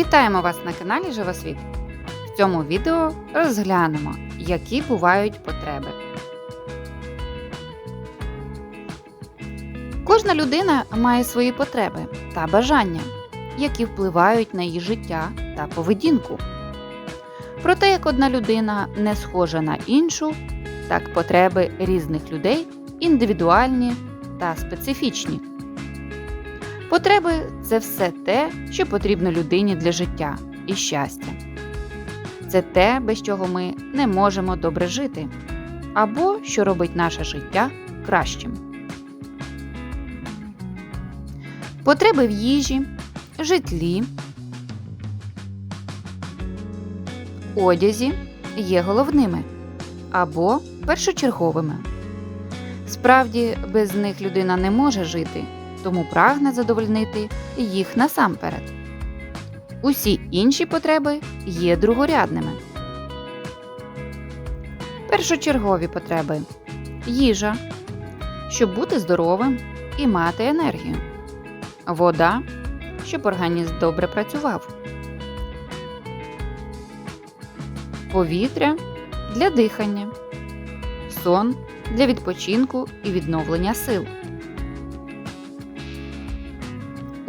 Вітаємо вас на каналі Живосвіт. В цьому відео розглянемо, які бувають потреби. Кожна людина має свої потреби та бажання, які впливають на її життя та поведінку. Про те, як одна людина не схожа на іншу, так потреби різних людей індивідуальні та специфічні. Потреби це все те, що потрібно людині для життя і щастя. Це те, без чого ми не можемо добре жити, або що робить наше життя кращим. Потреби в їжі, житлі, одязі є головними або першочерговими. Справді, без них людина не може жити тому прагне задовольнити їх насамперед. Усі інші потреби є другорядними. Першочергові потреби їжа, щоб бути здоровим і мати енергію, вода, щоб організм добре працював, повітря для дихання, сон для відпочинку і відновлення сил.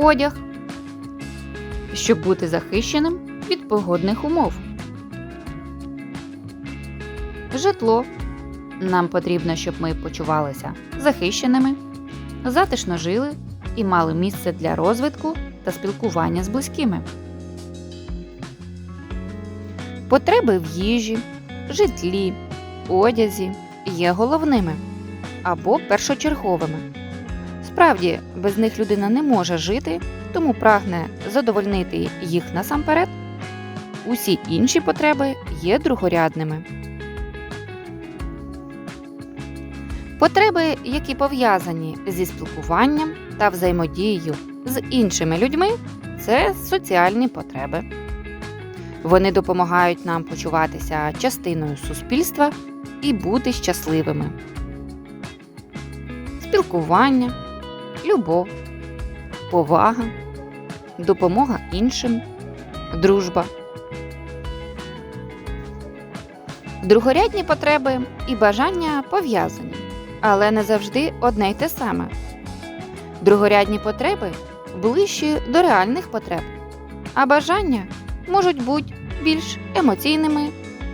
Одяг, щоб бути захищеним від погодних умов. Житло. Нам потрібно, щоб ми почувалися захищеними, затишно жили і мали місце для розвитку та спілкування з близькими. Потреби в їжі, житлі, одязі є головними або першочерговими. Справді, без них людина не може жити, тому прагне задовольнити їх насамперед. Усі інші потреби є другорядними. Потреби, які пов'язані зі спілкуванням та взаємодією з іншими людьми, це соціальні потреби. Вони допомагають нам почуватися частиною суспільства і бути щасливими. Спілкування любов, повага, допомога іншим, дружба. Другорядні потреби і бажання пов'язані, але не завжди одне й те саме. Другорядні потреби ближчі до реальних потреб, а бажання можуть бути більш емоційними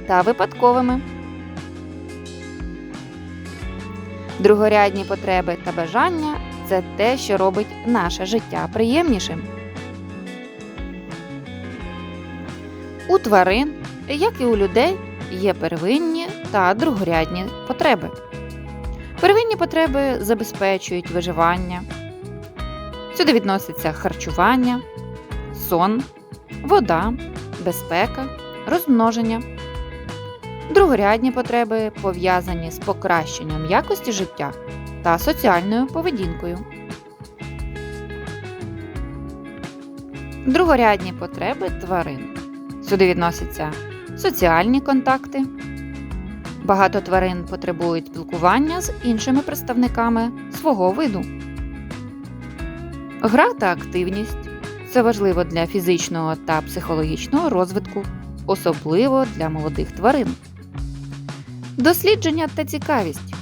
та випадковими. Другорядні потреби та бажання це те, що робить наше життя приємнішим. У тварин, як і у людей, є первинні та другорядні потреби. Первинні потреби забезпечують виживання. Сюди відноситься харчування, сон, вода, безпека, розмноження. Другорядні потреби пов'язані з покращенням якості життя та соціальною поведінкою. Другорядні потреби тварин. Сюди відносяться соціальні контакти. Багато тварин потребують спілкування з іншими представниками свого виду. Гра та активність це важливо для фізичного та психологічного розвитку, особливо для молодих тварин. Дослідження та цікавість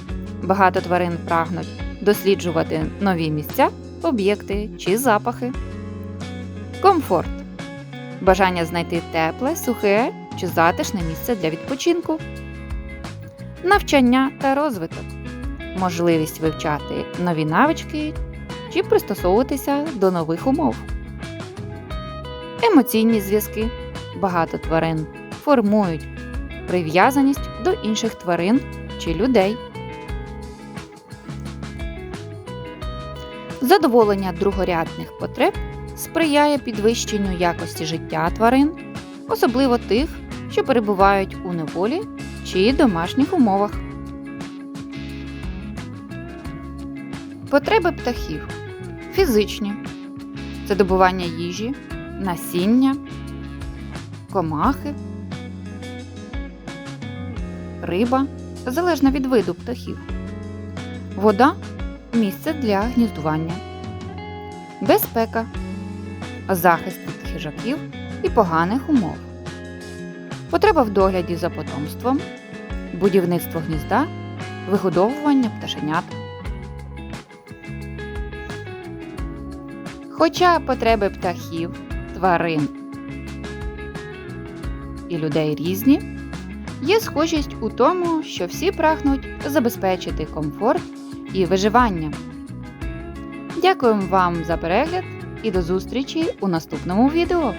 Багато тварин прагнуть досліджувати нові місця, об'єкти чи запахи. Комфорт бажання знайти тепле, сухе чи затишне місце для відпочинку. Навчання та розвиток. Можливість вивчати нові навички чи пристосовуватися до нових умов. Емоційні зв'язки. Багато тварин формують прив'язаність до інших тварин чи людей. Задоволення другорядних потреб сприяє підвищенню якості життя тварин, особливо тих, що перебувають у неволі чи домашніх умовах. Потреби птахів фізичні це добування їжі, насіння, комахи, риба залежно від виду птахів, вода місце для гніздування, безпека, захист від хижаків і поганих умов. Потреба в догляді за потомством, будівництво гнізда, вигодовування пташенят. Хоча потреби птахів, тварин і людей різні, є схожість у тому, що всі прагнуть забезпечити комфорт і виживання. Дякуємо вам за перегляд і до зустрічі у наступному відео!